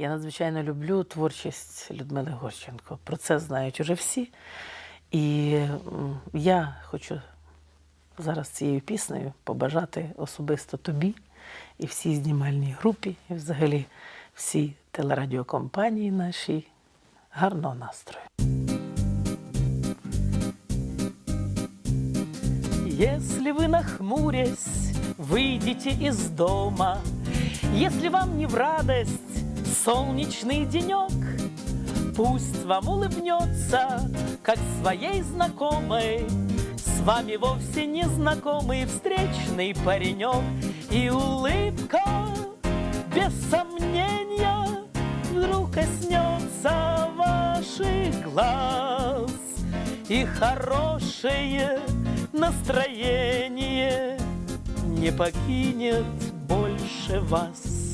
Я надзвичайно люблю творчість Людмили Горченко. Про це знають уже всі. І я хочу зараз цією піснею побажати особисто тобі і всій знімальній групі, і взагалі всій телерадіокомпанії нашій гарного настрою. Если вы нахмурясь выйдете из дома, Если вам не в радость солнечный денек, Пусть вам улыбнется, как своей знакомой, С вами вовсе не знакомый встречный паренек, И улыбка, без сомнения, Вдруг коснется ваших глаз, И хорошее настроение не покинет больше вас.